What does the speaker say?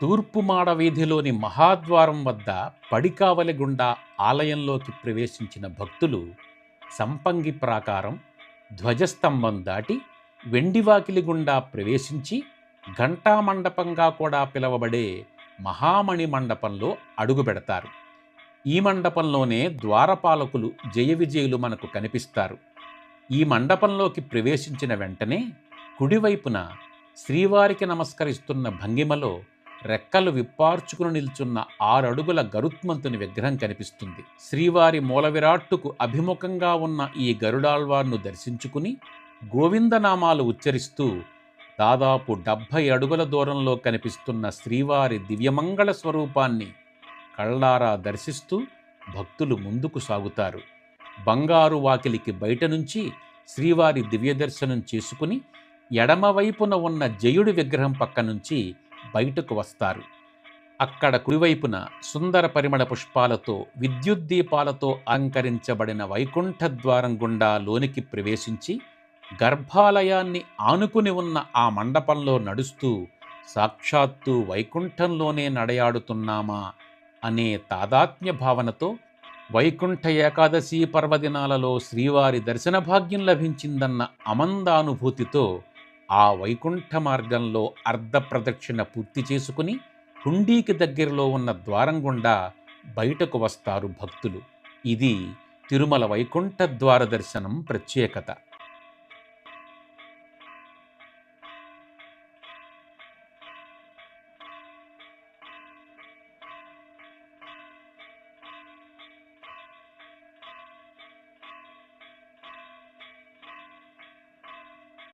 తూర్పు మాడ వీధిలోని మహాద్వారం వద్ద పడికావలి గుండా ఆలయంలోకి ప్రవేశించిన భక్తులు సంపంగి ప్రాకారం ధ్వజస్తంభం దాటి వెండివాకిలి గుండా ప్రవేశించి ఘంటా మండపంగా కూడా పిలువబడే మహామణి మండపంలో అడుగుపెడతారు ఈ మండపంలోనే ద్వారపాలకులు జయ విజయులు మనకు కనిపిస్తారు. ఈ మండపంలోకి ప్రవేశించిన వెంటనే కుడివైపున శ్రీవారికి నమస్కరిస్తున్న భంగిమలో రెక్కలు విప్పార్చుకుని నిల్చున్న ఆరడుగుల గరుత్మంతుని విగ్రహం కనిపిస్తుంది. శ్రీవారి మూలవిరాట్టుకు అభిముఖంగా ఉన్న ఈ గరుడాల్వార్ను దర్శించుకుని గోవిందనామాలు ఉచ్చరిస్తూ దాదాపు డెబ్భై అడుగుల దూరంలో కనిపిస్తున్న శ్రీవారి దివ్యమంగళ స్వరూపాన్ని కళ్ళారా దర్శిస్తూ భక్తులు ముందుకు సాగుతారు. బంగారు వాకిలికి బయట నుంచి శ్రీవారి దివ్య దర్శనం చేసుకుని ఎడమవైపున ఉన్న జయుడి విగ్రహం పక్క నుంచి బయటకు వస్తారు. అక్కడ కుడివైపున సుందర పరిమళ పుష్పాలతో విద్యుత్ దీపాలతో అలంకరించబడిన వైకుంఠ ద్వారం గుండా లోనికి ప్రవేశించి గర్భాలయాన్ని ఆనుకుని ఉన్న ఆ మండపంలో నడుస్తూ సాక్షాత్తు వైకుంఠంలోనే నడయాడుతున్నామా అనే తాదాత్మ్య భావనతో వైకుంఠ ఏకాదశి పర్వదినాలలో శ్రీవారి దర్శన భాగ్యం లభించిందన్న అమందానుభూతితో ఆ వైకుంఠ మార్గంలో అర్ధ ప్రదక్షిణ పూర్తి చేసుకుని హుండీకి దగ్గరలో ఉన్న ద్వారం గుండా బయటకు వస్తారు భక్తులు. ఇది తిరుమల వైకుంఠ ద్వార దర్శనం ప్రత్యేకత.